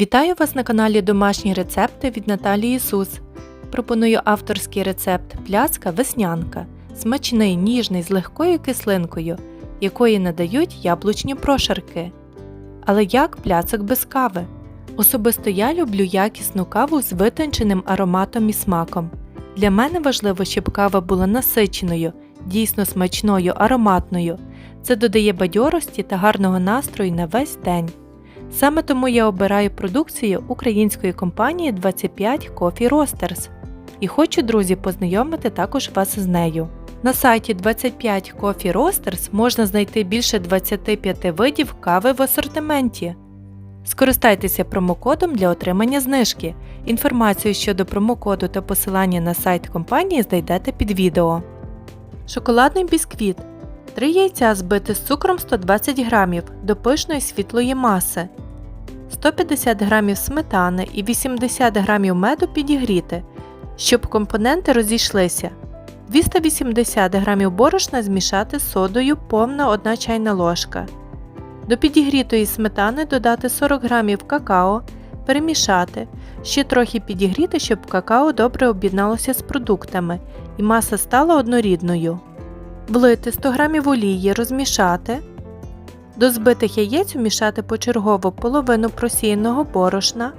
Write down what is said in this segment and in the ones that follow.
Вітаю вас на каналі Домашні рецепти від Наталії Ісус. Пропоную авторський рецепт пляцка веснянка. Смачний, ніжний з легкою кислинкою, якої надають яблучні прошарки. Але як пляцок без кави? Особисто я люблю якісну каву з витонченим ароматом і смаком. Для мене важливо, щоб кава була насиченою, дійсно смачною, ароматною. Це додає бадьорості та гарного настрою на весь день. Саме тому я обираю продукцію української компанії 25 Coffee Roasters і хочу, друзі, познайомити також вас з нею. На сайті 25 Coffee Roasters можна знайти більше 25 видів кави в асортименті. Скористайтеся промокодом для отримання знижки. Інформацію щодо промокоду та посилання на сайт компанії знайдете під відео. Шоколадний бісквіт. 3 яйця збити з цукром 120 г до пишної світлої маси. 150 г сметани і 80 г меду підігріти, щоб компоненти розійшлися. 280 г борошна змішати з содою повна 1 чайна ложка. До підігрітої сметани додати 40 г какао, перемішати, ще трохи підігріти, щоб какао добре об'єдналося з продуктами і маса стала однорідною. Влити 100 г олії, розмішати. До збитих яєць умішати почергово половину просіяного борошна,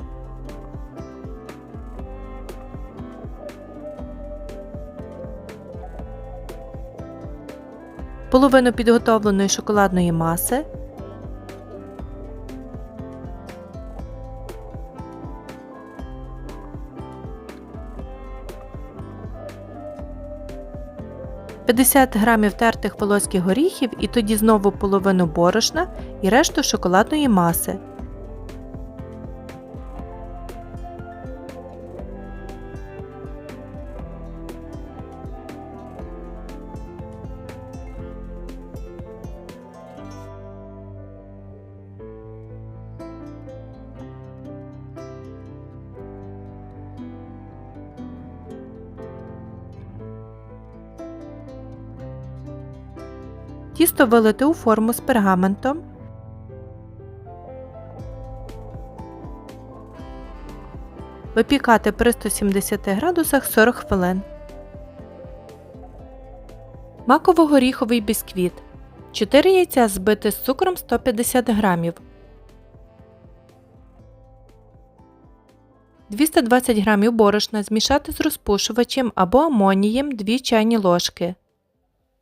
половину підготовленої шоколадної маси, – 50 грамів тертих волоських горіхів і тоді знову половину борошна і решту шоколадної маси. Тісто вилити у форму з пергаментом. Випікати при 170 градусах 40 хвилин. Маково-горіховий бісквіт. 4 яйця збити з цукром 150 г. 220 г борошна змішати з розпушувачем або амонієм 2 чайні ложки.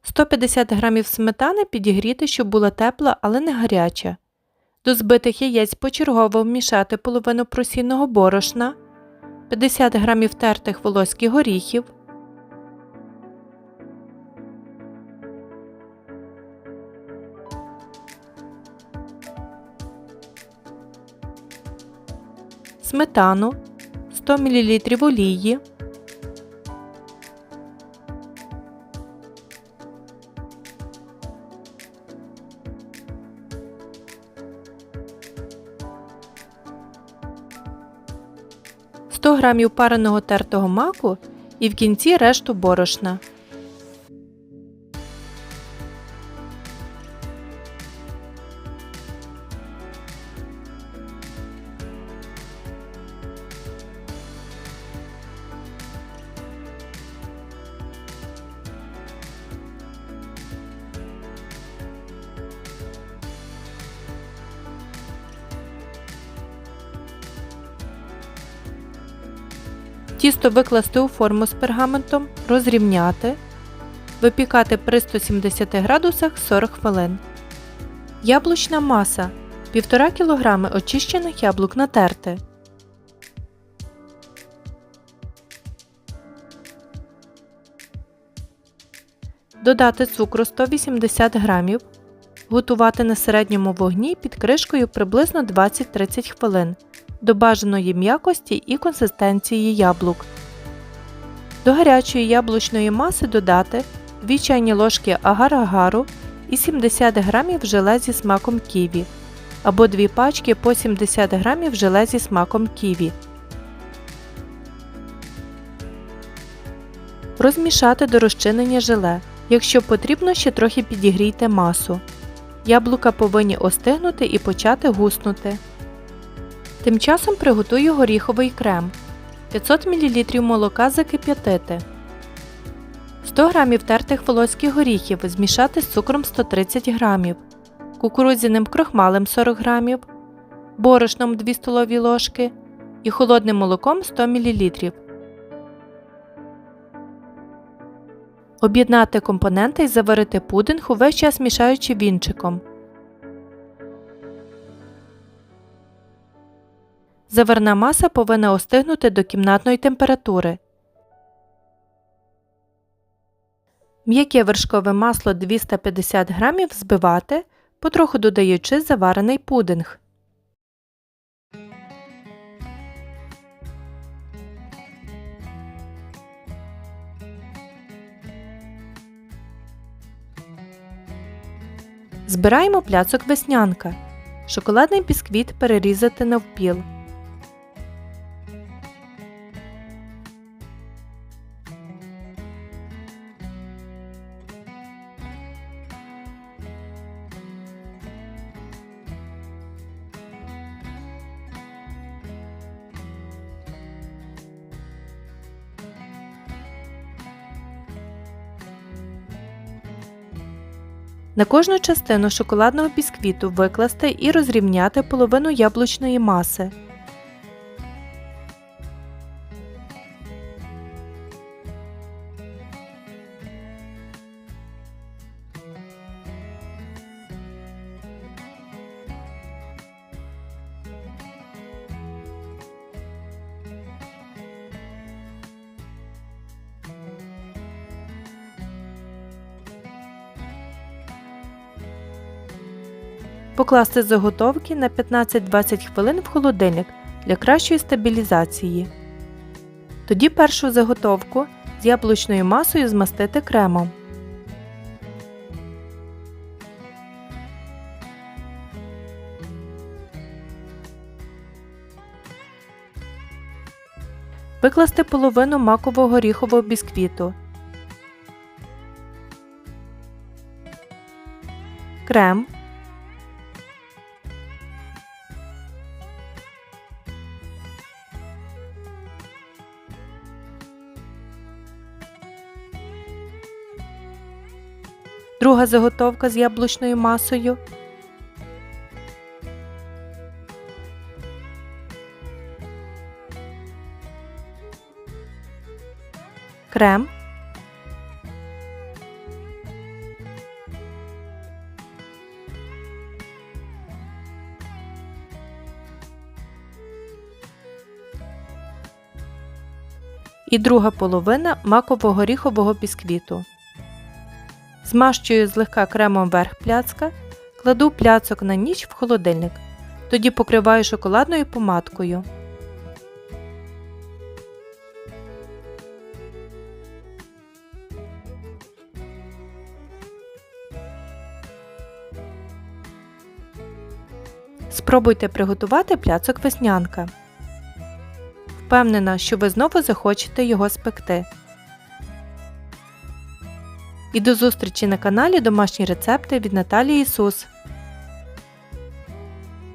150 г сметани підігріти, щоб була тепла, але не гаряча. До збитих яєць почергово вмішати половину просінного борошна, 50 г тертих волоських горіхів, сметану, 100 мл олії, – г пареного тертого маку і в кінці решту борошна. Тісто викласти у форму з пергаментом, розрівняти, випікати при 170 градусах 40 хвилин. Яблучна маса 1,5 кг очищених яблук натерти. Додати цукру 180 г. Готувати на середньому вогні під кришкою приблизно 20-30 хвилин до бажаної м'якості і консистенції яблук. До гарячої яблучної маси додати 2 чайні ложки агар-агару і 70 г желе зі смаком ківі або 2 пачки по 70 г желе зі смаком ківі. Розмішати до розчинення желе. Якщо потрібно, ще трохи підігрійте масу. Яблука повинні остигнути і почати гуснути. Тим часом приготую горіховий крем. 500 мл молока закип'ятити. 100 г тертих волоських горіхів змішати з цукром 130 г, кукурудзяним крохмалем 40 г, борошном 2 столові ложки і холодним молоком 100 мл. Об'єднати компоненти і заварити пудинг, увесь час мішаючи вінчиком. Заварна маса повинна остигнути до кімнатної температури. М'яке вершкове масло 250 г збивати, потроху додаючи заварений пудинг. Збираємо пляцок веснянка. Шоколадний бісквіт перерізати навпіл. На кожну частину шоколадного бісквіту викласти і розрівняти половину яблучної маси. Покласти заготовки на 15-20 хвилин в холодильник для кращої стабілізації. Тоді першу заготовку з яблучною масою змастити кремом. Викласти половину макового горіхового бісквіту. Крем. Друга заготовка з яблучною масою. Крем. І друга половина маково-горіхового бісквіту. Змащую злегка кремом верх пляцка, кладу пляцок на ніч в холодильник. Тоді покриваю шоколадною помадкою. Спробуйте приготувати пляцок веснянка. Впевнена, що ви знову захочете його спекти. І до зустрічі на каналі Домашні рецепти від Наталії Ісус.